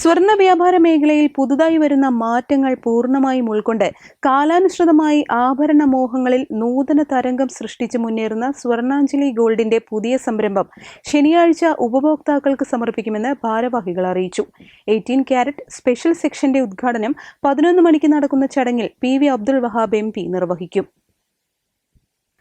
സ്വർണ വ്യാപാര മേഖലയിൽ പുതുതായി വരുന്ന മാറ്റങ്ങൾ പൂർണമായും ഉൾക്കൊണ്ട് കാലാനുസൃതമായി ആഭരണ മോഹങ്ങളിൽ നൂതന തരംഗം സൃഷ്ടിച്ച് മുന്നേറുന്ന സ്വർണാഞ്ജലി ഗോൾഡിന്റെ പുതിയ സംരംഭം ശനിയാഴ്ച ഉപഭോക്താക്കൾക്ക് സമർപ്പിക്കുമെന്ന് ഭാരവാഹികൾ അറിയിച്ചു. എയ്റ്റീൻ ക്യാരറ്റ് സ്പെഷ്യൽ സെക്ഷന്റെ ഉദ്ഘാടനം പതിനൊന്ന് മണിക്ക് നടക്കുന്ന ചടങ്ങിൽ P V Abdul Wahab M നിർവഹിക്കും.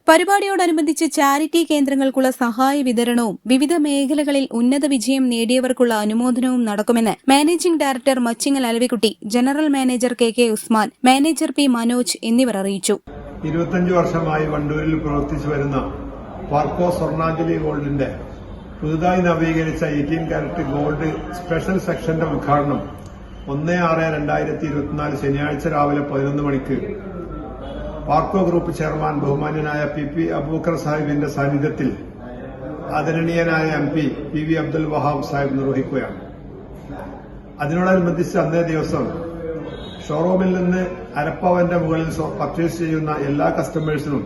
പരിപാടിയോടനുബന്ധിച്ച് ചാരിറ്റി കേന്ദ്രങ്ങൾക്കുള്ള സഹായ വിതരണവും വിവിധ മേഖലകളിൽ ഉന്നത വിജയം നേടിയവർക്കുള്ള അനുമോദനവും നടക്കുമെന്ന് managing director Machingal Alavikutty general manager K K Usman manager P Manoj എന്നിവർ അറിയിച്ചു. ഇരുപത്തഞ്ച് വർഷമായി വണ്ടൂരിൽ പ്രവർത്തിച്ചു വരുന്ന പാർക്കോ സ്വർണാഞ്ജലി ഗോൾഡിന്റെ പുതുതായി നവീകരിച്ച എയ്റ്റീൻ കാരറ്റ് ഗോൾഡ് സ്പെഷ്യൽ സെക്ഷന്റെ ഉദ്ഘാടനം ഒന്ന് ആറ് രണ്ടായിരത്തി ഇരുപത്തിനാല് ശനിയാഴ്ച രാവിലെ പതിനൊന്ന് മണിക്ക് പാർക്കോ ഗ്രൂപ്പ് ചെയർമാൻ ബഹുമാന്യനായ പി പി അബൂക്കർ സാഹിബിന്റെ സാന്നിധ്യത്തിൽ ആദരണീയനായ M P P V Abdul Wahab Sahib നിർവഹിക്കുകയാണ്. അതിനോടനുബന്ധിച്ച് അന്നേ ദിവസം ഷോറൂമിൽ നിന്ന് അരപ്പവന്റെ മുകളിൽ പർച്ചേസ് ചെയ്യുന്ന എല്ലാ കസ്റ്റമേഴ്സിനും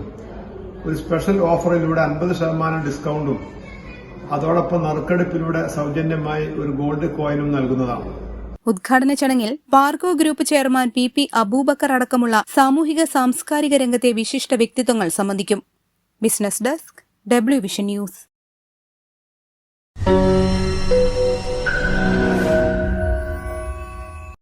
ഒരു സ്പെഷ്യൽ ഓഫറിലൂടെ അൻപത് ശതമാനം ഡിസ്കൗണ്ടും അതോടൊപ്പം നറുക്കെടുപ്പിലൂടെ സൗജന്യമായി ഒരു ഗോൾഡ് കോയിനും നൽകുന്നതാണ്. ഉദ്ഘാടന ചടങ്ങിൽ Parco group chairman P P Abubakar അടക്കമുള്ള സാമൂഹിക സാംസ്കാരിക രംഗത്തെ വിശിഷ്ട വ്യക്തിത്വങ്ങൾ സംബന്ധിക്കും. Business desk W Vision News